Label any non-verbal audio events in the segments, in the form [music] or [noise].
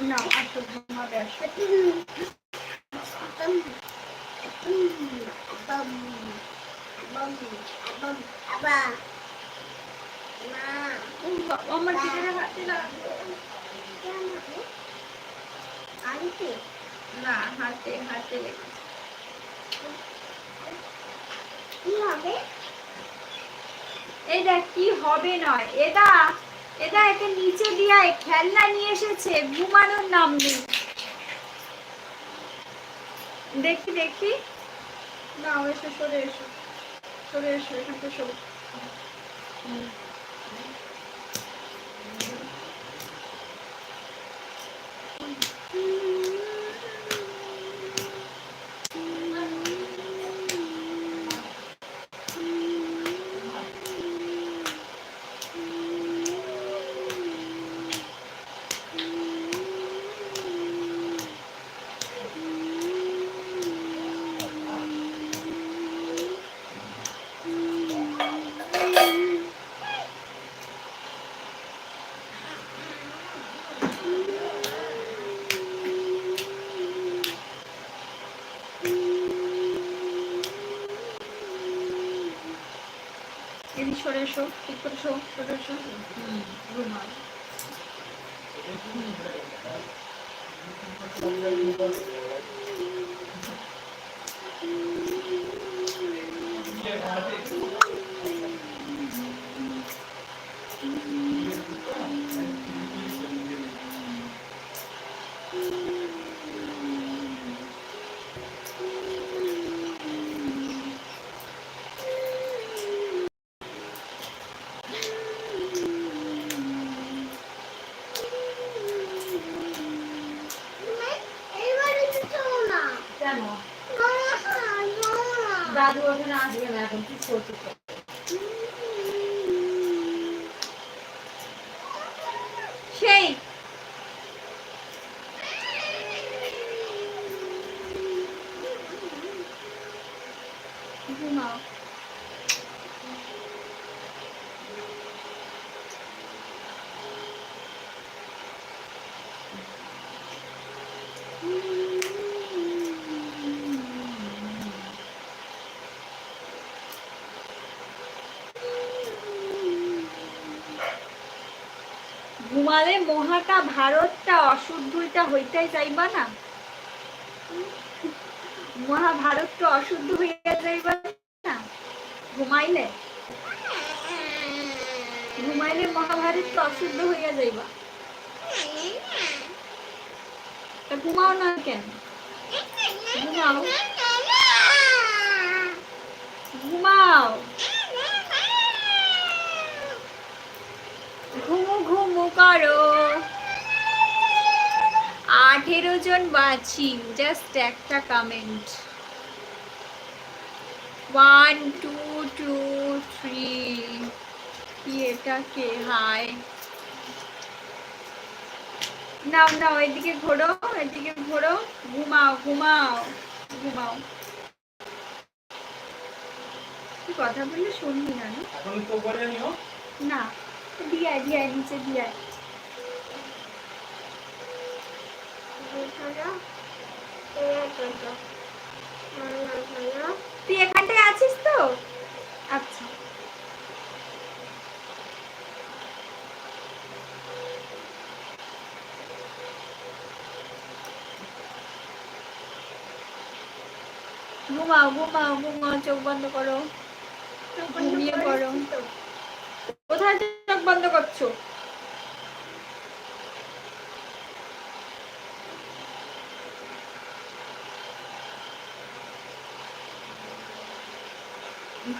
না আসো ঘুমাবে আসো আমার টিচারে হাতে না। হাতে হাতে লেগেছে এই দেখ, কি হবে নয় এটা এটা একে নিচে দিয়ে খেলনা নিয়ে এসেছে ঘুমানোর নাম নেই। দেখি দেখি। না এসো সরে এসো। সরে এসো এখান থেকে সরে। এদিকে সরে এসো ঠিক করে শো সরে এসো ঘুমাও কেন দাদু ওখানে আসবে না এখন কি করতে সেই ঘুমাও ঘুমালে মহাটা ভারতটা অশুদ্ধটা হইতেই যাইবা না? মহাভারতটা অশুদ্ধ হইয়া যাইবা না? ঘুমাইলে? ঘুমাইলে মহাভারত তো অশুদ্ধ হইয়া যাইবা? ঘুমাও না কেন? ঘুমাও। ঘুমাও। ঘুমু ঘুমু করো। আঠেরো জন বাঁচি জাস্ট একটা comment one two two three এটা কে? হাই নাও নাও এদিকে ঘোরো এদিকে ঘোরো। ঘুমাও ঘুমাও ঘুমাও। কি কথা বললে শুনবি না না? দিয়ায় দিয়ায় নিচে দিয়ায় তুই এখানটায় আছিস তো? আচ্ছা। ঘুমাও ঘুমাও ঘুমাও চোখ বন্ধ করো। ঘুমিয়ে পড়ো। কোথায় চোখ বন্ধ করছ।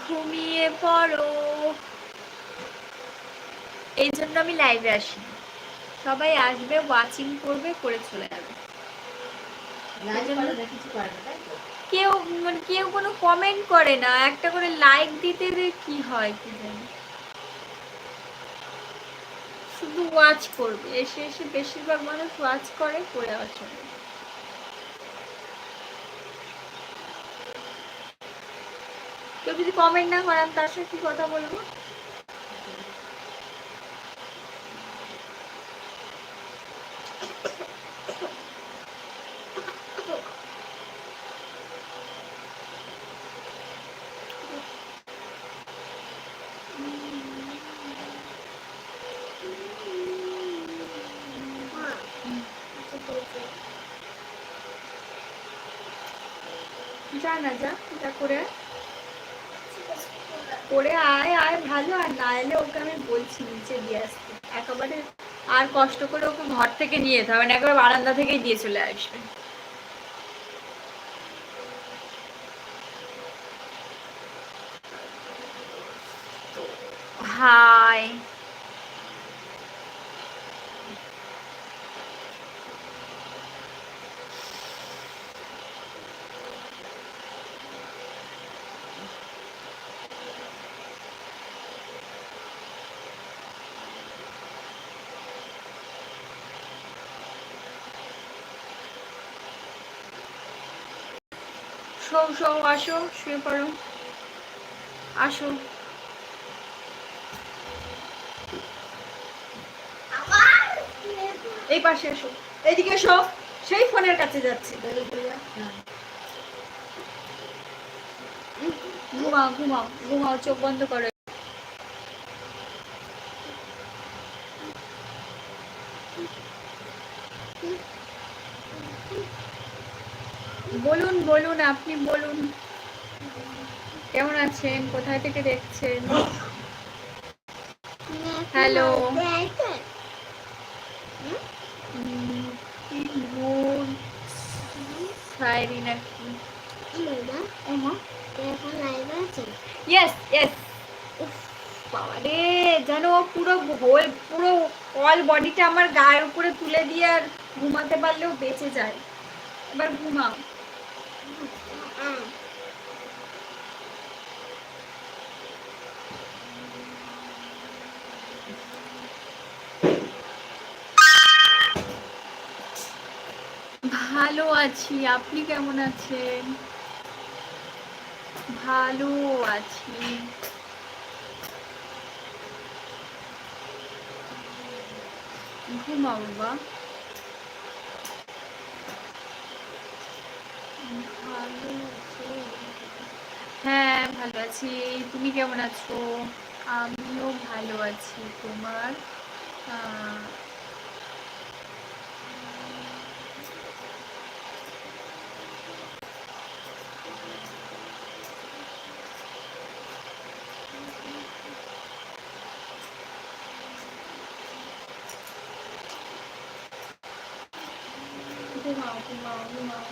ঘুমিয়ে পড়ো। এই জন্য আমি লাইভে আসি সবাই আসবে ওয়াচিং করবে করে চলে যাবে। কেউ মানে কেউ কোনো কমেন্ট করে না। একটা করে লাইক দিতে কি হয় কি জানি। ওয়াচ করবে। এসে এসে বেশিরভাগ মানুষ ওয়াচ করে করে আসবে কেউ যদি কমেন্ট না করেন, তার সাথে কি কথা বলব? যা যা যা করে করে আয় আয়, ভালো আর না এলে ওকে আমি বলছি নিচে দিয়ে আসতে। একেবারে আর কষ্ট করে ওকে ঘর থেকে নিয়ে যেতে হবে না, একবার বারান্দা থেকেই দিয়ে চলে আসবে। হাই। শো শো আসো, শুয়ে পড়ো। আসো। এই পাশে এসো এইদিকে এসো। সেই ফোনের কাছে যাচ্ছে। ঘুমাও ঘুমাও ঘুমাও, চোখ বন্ধ করো বলুন বলুন, আপনি বলুন। কেমন আছেন? কোথায় থেকে দেখছেন? হ্যালো। ইয়েস ইয়েস পুরো পুরো অল বডিটা আমার গায়ের উপরে তুলে দিয়ে আর ঘুমাতে পারলেও বেঁচে যায়। এবার ঘুমাও। ভালো আছি আপনি কেমন আছেন? ভালো আছি। ঘুমাও বাবা ভালো আছো? হ্যাঁ ভালো আছি। তুমি কেমন আছো? আমিও ভালো আছি। তোমার? ঘুমাও ঘুমাও ঘুমাও।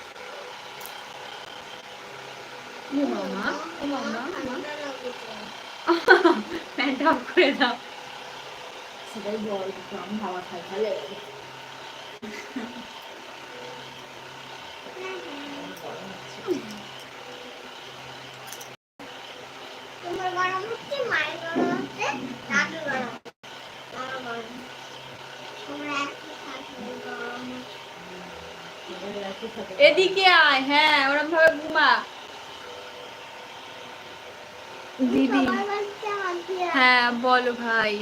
প্যান্ট [laughs] করে দাও। সেটাই বল হাওয়া খাই তোমার গরম হচ্ছে মায়ের গরম হচ্ছে দাদু গরম আমার গরম তোমরা একই সাথে গরম হচ্ছে এদিকে আয় হ্যাঁ ওরম ভাবে ঘুমা দিদি। হ্যাঁ বলো ভাই।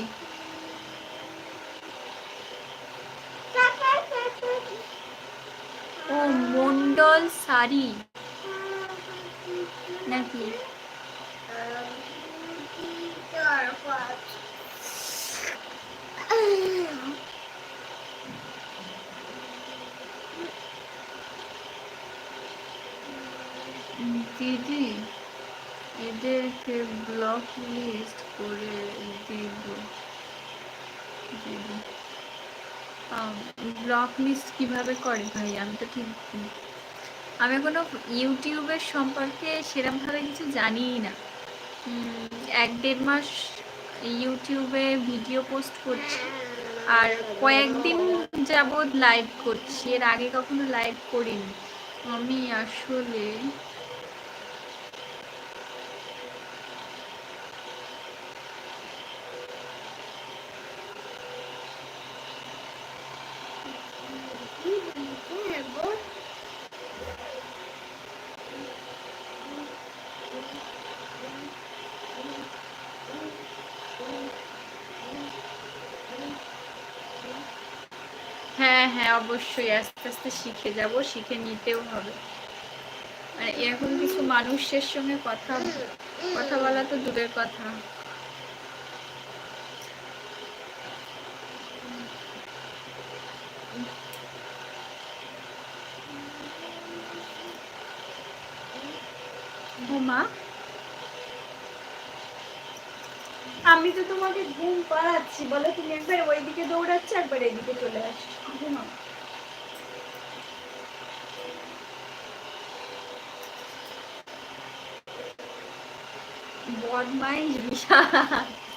ও মন্ডল শাড়ি। নাকি দিদি এদেরকে ব্লক লিস্ট করে দিব ব্লক লিস্ট কীভাবে করে ভাই? আমি তো ঠিক আমি এখনও ইউটিউবের সম্পর্কে সেরমভাবে কিছু জানিই না। এক দেড় মাস ইউটিউবে ভিডিও পোস্ট করছি আর কয়েকদিন যাবৎ লাইভ করছি। এর আগে কখনো লাইভ করিনি। আমি আসলে হ্যাঁ হ্যাঁ অবশ্যই আস্তে আস্তে শিখে যাব, শিখে নিতেও হবে। মানে এরকম কিছু মানুষের সঙ্গে কথা কথা বলা তো দূরের কথা। ঘুমা? আমি তো তোমাকে ঘুম পাড়াচ্ছি বলো তুমি একবার ওইদিকে দৌড়াচ্ছ, একবার এদিকে চলে আসছো। bode mais bicho. [laughs]